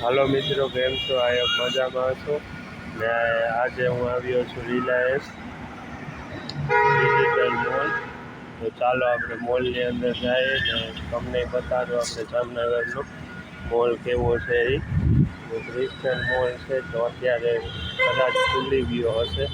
હાલો મિત્રો, કેમ છો? આ એક મજામાં છો ને આજે હું આવ્યો છું રિલાયન્સ ડિજિટલ મોલ. તો ચાલો આપણે મોલની અંદર જઈએ ને તમને બતાડો આપણે જામનગરનો મોલ કેવો છે એ ક્રિસ્ટન મોલ છે, તો અત્યારે કદાચ ખુલ્લી ગયો હશે.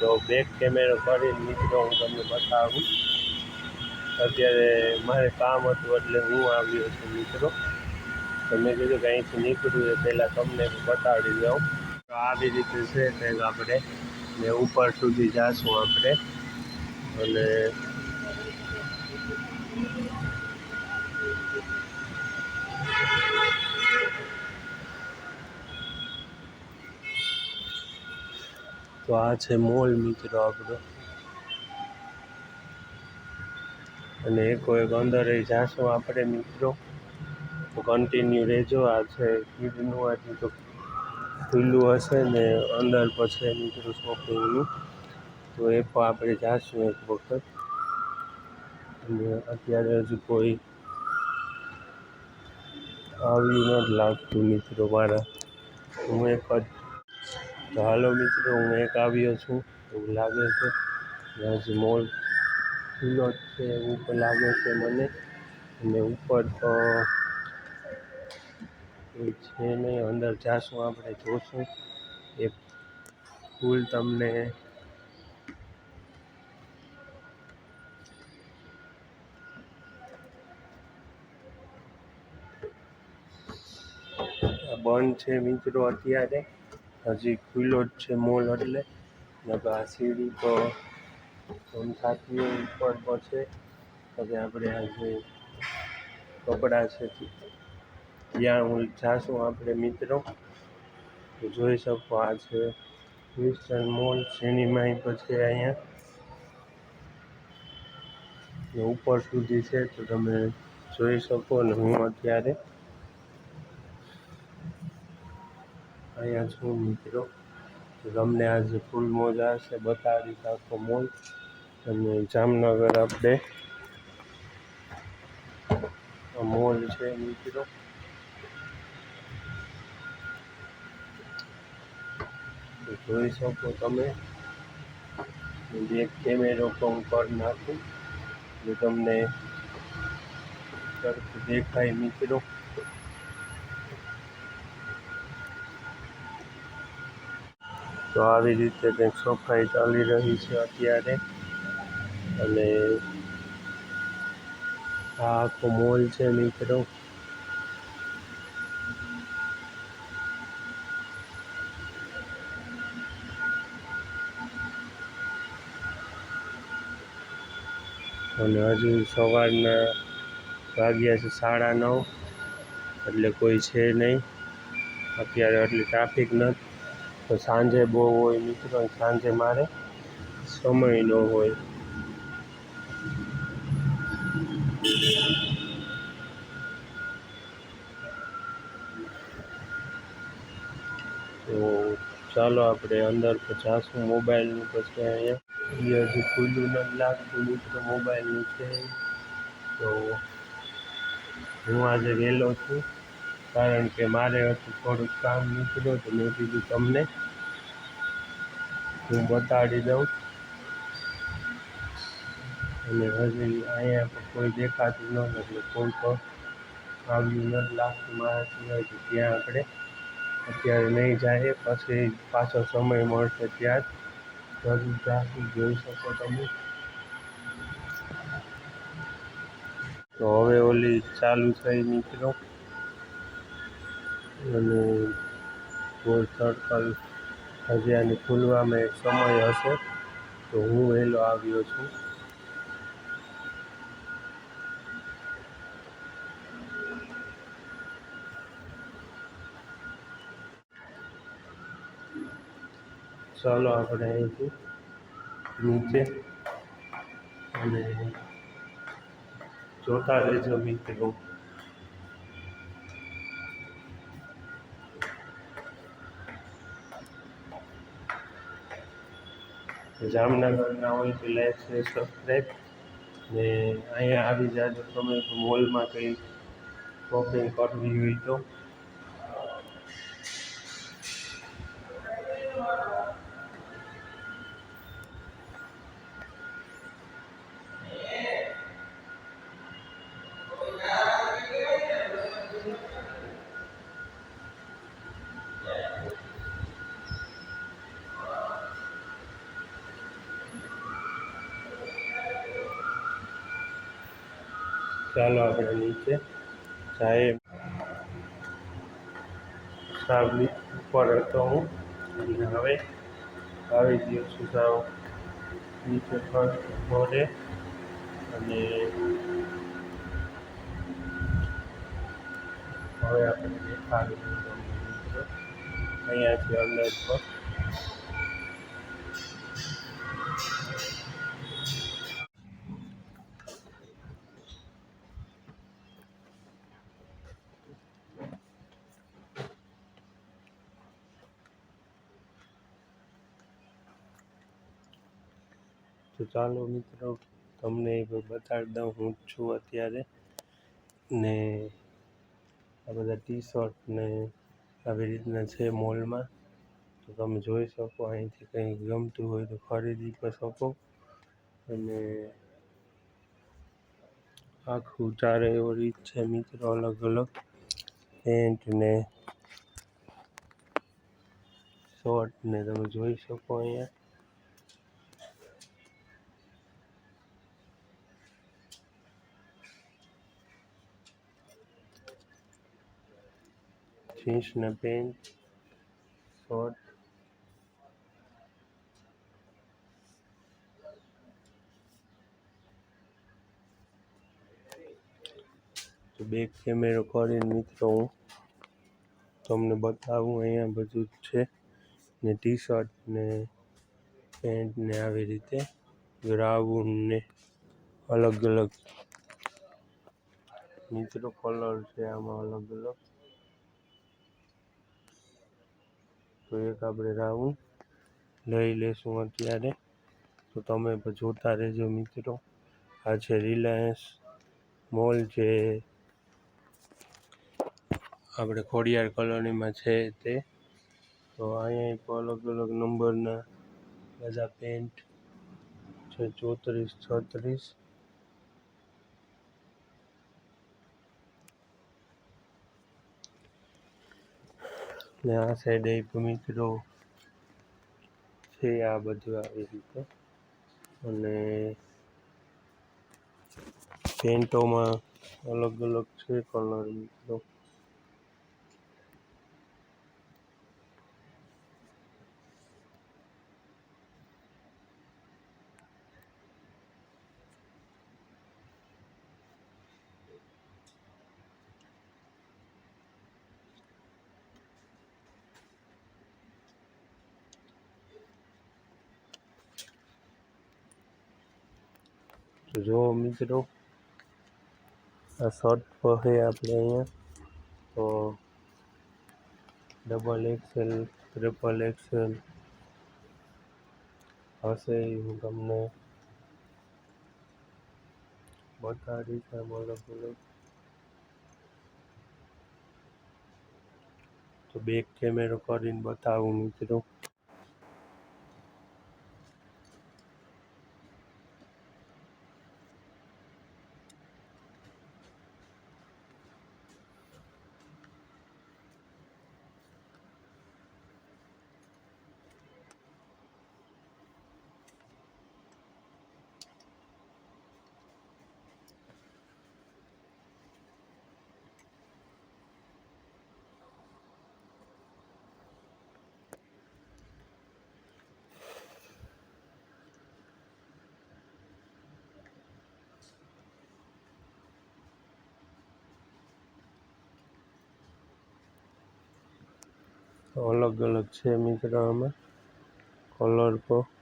તો બેક કેમેરો કરીને મિત્રો હું તમને બતાવું. અત્યારે મારે કામ હતું એટલે હું આવ્યો છું મિત્રો. તો મેં કીધું કે અહીંથી નીકળ્યું એ પહેલાં તમને બતાડી દઉં. તો આવી રીતે છે કંઈક આપણે ને ઉપર સુધી જાશું આપણે. અને તો આ છે મોલ મિત્રો આપણો. અને એકો એક અંદર જાશું આપણે મિત્રો. તો કન્ટિન્યુ રહેજો. આ છે કીડનું આજે તો ખુલ્લું હશે ને અંદર પછી મિત્રો શોપિંગનું તો એ પણ આપણે જાશું એક વખત. અને અત્યારે હજુ કોઈ આવ્યું નથી લાગતું મિત્રો મારા. હું એક જ હાલો મિત્રો, હું એક આવ્યો છું. એવું લાગે છે હજી મોલ ખુલ્લો જ છે, એવું લાગે છે મને. અને ઉપર તો કોઈ છે નહીં. અંદર જાશું, આપણે જોશું. એ ફૂલ તમને બંધ છે મિત્રો અત્યારે. હજી ખુલ્લો જ છે મોલ એટલે. આ સીડી તો બંધ થતી હોય ઉપર પછી આપણે આ જે કપડાં છે ત્યાં હું જાશું આપણે મિત્રો? તો જોઈ શકો આ છે ક્રિશ્ચન મોલ સિનેમાઈ પછી અહીંયા. ને ઉપર સુધી છે તો તમે જોઈ શકો ને હું અત્યારે અહીંયા છું મિત્રો. તો તમને આજે ફૂલ મોજા છે બતાવીશ આખો મોલ અને જામનગર આપણે આ મોલ છે મિત્રો. જોઈ શકો તમે. એક કેમેરો પણ કરી નાખું. જે તમને સરખું દેખાય મિત્રો. તો આવી રીતે કંઈક સફાઈ ચાલી રહી છે અત્યારે. અને આ આખો મોલ છે મિત્રો. અને હજુ સવારના વાગ્યા છે સાડા નવ, એટલે કોઈ છે નહીં. અત્યારે એટલી ટ્રાફિક નથી. તો સાંજે બહુ હોય મિત્રો સાંજે મારે સમય ન હોય તો ચાલો આપણે અંદર જાશું. મોબાઈલનું પછી અહીંયા. એ હજી ખુલ્લું નથી લાગતું, મિત્રો. મોબાઈલનું છે. તો હું આજે વહેલો છું, કારણ કે મારે હતું થોડુંક કામ નીકળ્યું તો મેં કીધું તમને, હું બતાડી દઉં. અને હજી અહીંયા કોઈ દેખાતું ન એટલે કોઈ તો આવ્યું નથી. લાગતું મારા સિવાય ત્યાં આપણે અત્યારે નહીં જાય, પછી પાછો સમય મળશે ત્યાં જ. જોઈ શકો તમે. તો હવે ઓલી ચાલુ થઈ મિત્રો. અને ગોળ સર્કલ હજી આને ખુલવામાં એક સમય હશે. તો હું વહેલો આવ્યો છું. ચાલો આપણે અહીંથી નીચે અને જોતા રહેજો મિત્રો જામનગરના હોય તો લાઈક શેર સબસ્ક્રાઈબ ને અહીંયા આવી જાજો. તમે મોલમાં કંઈ શોપિંગ કરવી હોય તો ચાલો આપણે નીચે સાહેબ સાવલી ઉપર હતો હું. અને હવે આવી ગયો છું સાવ નીચે ફર્સ્ટ ફ્લોરે અને હવે આપણે દેખાડીશું અહીંયાથી અંદર પર તો ચાલો મિત્રો, તમને બતાડી દઉં. હું છું અત્યારે. ને આ બધા ટી શર્ટ ને આવી રીતના છે મોલમાં તો તમે જોઈ શકો, અહીંથી કંઈ ગમતું હોય તો ખરીદી પણ શકો. અને આખું ચારે એવો રીત છે મિત્રો, અલગ અલગ. પેન્ટ ને શોર્ટ ને તમે જોઈ શકો અહીંયા. જીન્સના પેન્ટ શર્ટ તો બેક કેમેરો કરીને મિત્રો હું તમને બતાવું અહીંયા બધું જ છે ને ટી શર્ટ ને પેન્ટ ને આવી રીતે ગ્રાઉન્ડ ને અલગ અલગ મિત્રો કલર છે આમાં અલગ અલગ તો એક આપણે રાઉન્ડ લઈ લેશું અત્યારે. તો તમે જોતા રહેજો મિત્રો. આ છે રિલાયન્સ મોલ છે આપણે ખોડિયાર કોલોનીમાં છે તે. તો અહીંયા પણ અલગ અલગ નંબરના બધા પેન્ટ છે ચોત્રીસ છત્રીસ. ને આ સાઈડે ભૂમિત્રો મિત્રો છે આ બધું આવી રીતે. અને પેન્ટોમાં અલગ અલગ છે કલર મિત્રો જો મિત્રો આ શર્ટ પર છે આપણે અહીંયા તો ડબલ એક્સેલ ટ્રિપલ એક્સેલ હશે એ હું તમને બતાડીશ આમ અલગ અલગ તો બેક કેમેરો કરીને બતાવું મિત્રો અલગ અલગ છે મિત્રો આમાં કલર પણ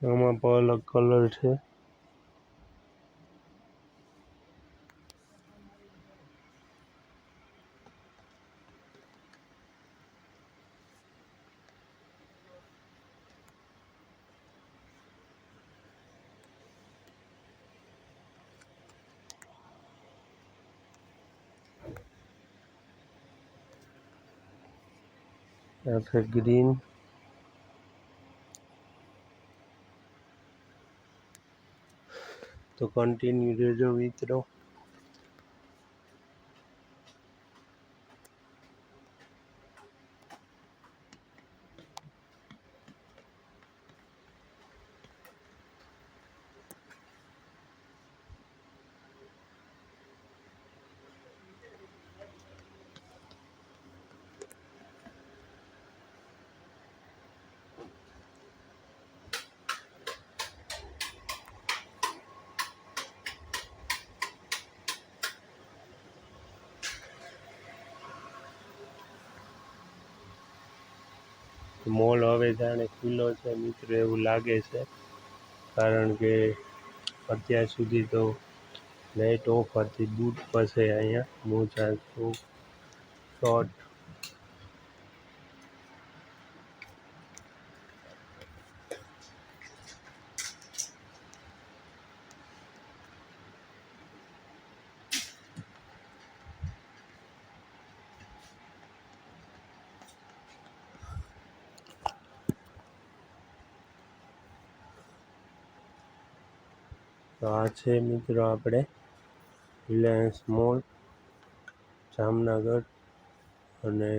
আমার বড় লোক করল উঠে। একটা গ্রিন તો કન્ટિન્યુ રહેજો મિત્રો મોલ હવે જાણે ખુલ્લો છે, મિત્રો, એવું લાગે છે. કારણ કે અત્યાર સુધી તો લાઇટ ઓફ હતી, બૂટ પાસે અહીંયા મોજા શોર્ટ તો આ છે મિત્રો આપણે રિલાયન્સ મોલ જામનગર અને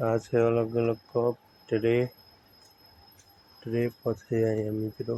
આ છે અલગ અલગ કપ ટ્રે ટ્રે પછી અહીંયા મિત્રો.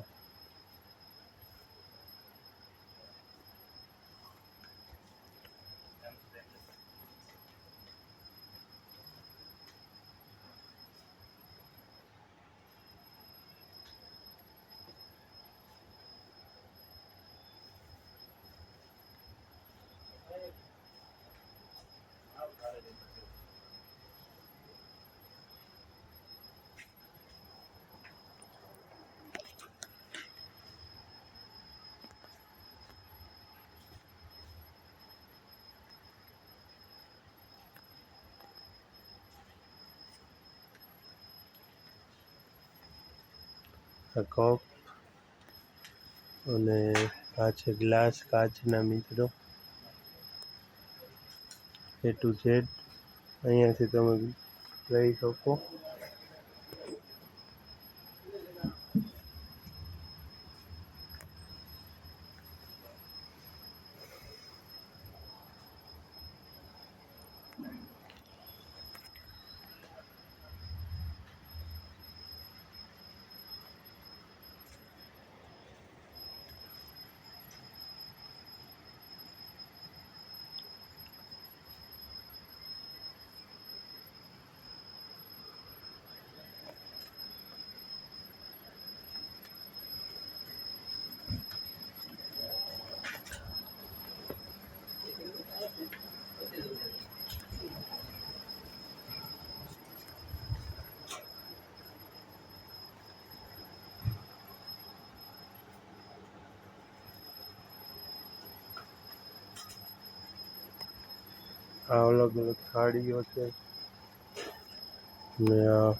આ કપ અને આ છે ગ્લાસ કાચના મિત્રો. એ ટુ ઝેડ અહીંયાથી તમે લઈ શકો. આ અલગ અલગ સાડીઓ છે. ને આ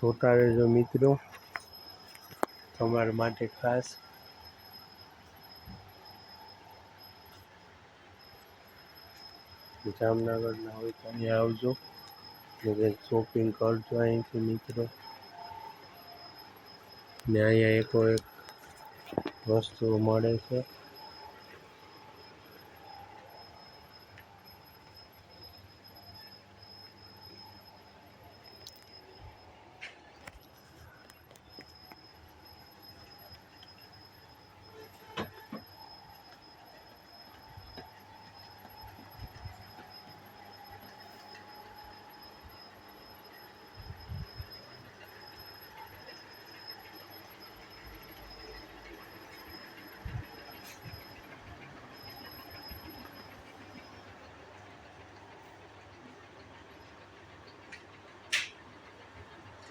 જોતા રહેજો મિત્રો. તમારા માટે ખાસ. જામનગરના હોય તો અહીંયા આવજો. એટલે શોપિંગ કરજો અહીંથી મિત્રો. ને અહીંયા એકો એક વસ્તુઓ મળે છે.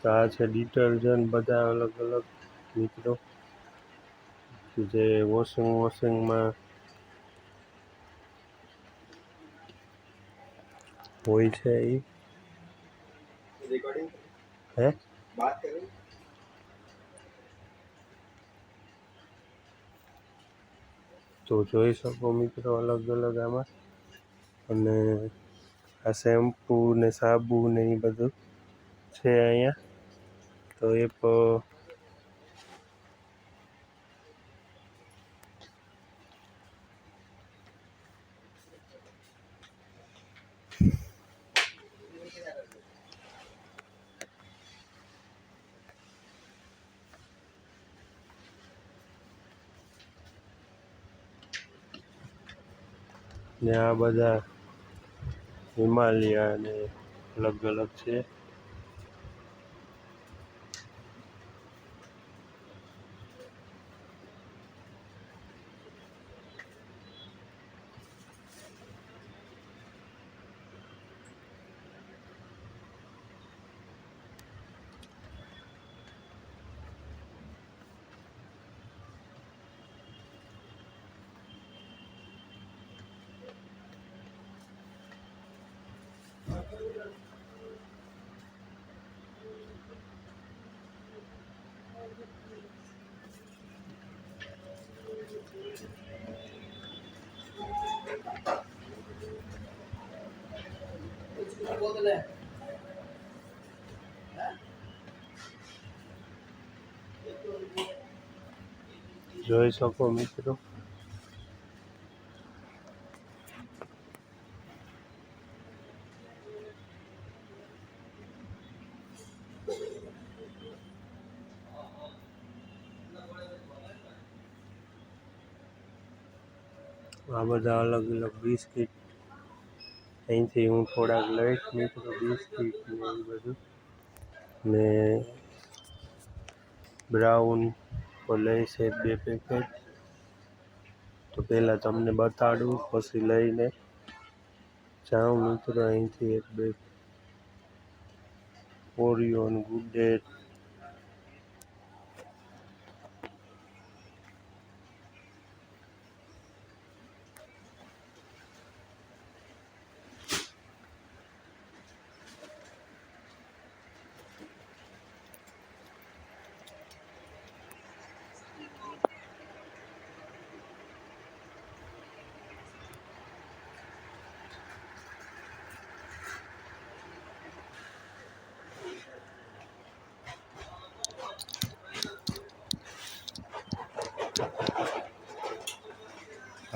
चा है बदा अलग अलग मित्रों जे वॉशिंग वॉशिंग में तो जी सको मित्रों अलग अलग आम आ शेम्पू ने साबु ने बधु તો એ ને આ બધા હિમાલય અને અલગ અલગ છે. बोतल है। हाँ? जो सको मित्र आ अलग अलग बिस्किट અહીંથી હું થોડાક લઈશ મિત્રો બિસ્કિટ ને એ બધું. ને બ્રાઉન લઈશ એક બે પેકેટ. તો પહેલાં તમને બતાડું, પછી લઈને જાઉં મિત્રો અહીંથી એક બે. ઓરિયો ગુડ ડેટ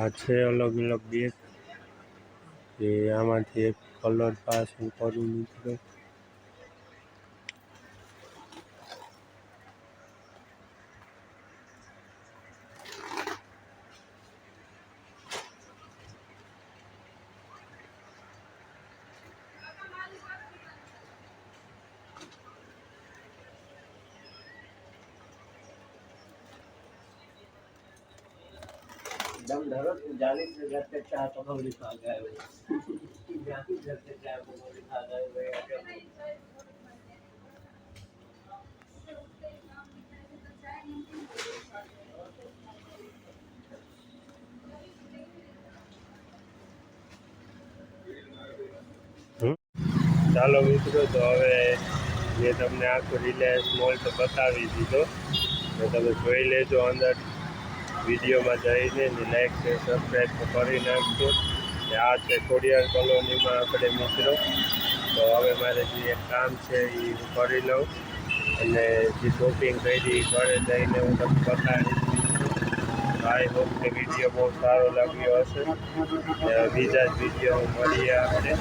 આ છે અલગ અલગ બેગ એ આમાંથી એક કલર પાસિંગ કરું મિત્રો से घर पे चाय पकड़ लिखा गया है जाने घर पे चाय पकड़ लिखा गया है ચાલો મિત્રો તો હવે મેં તમને આખો રિલાયન્સ મોલ તો બતાવી દીધો તો તમે જોઈ લેજો અંદર વિડીયોમાં જઈને લાઈક છે. સબસ્ક્રાઈબ કરી નાખજો. ને આ છે ખોડિયાર કોલોનીમાં આપણે મિત્રો. તો હવે મારે જે એક કામ છે એ કરી લઉં. અને જે શોપિંગ કરી ઘરે જઈને હું તમને બતાવીશ. આઈ હોપ કે વીડિયો બહુ સારો લાગ્યો હશે. બીજા જ વીડિયો મળીએ આપણે.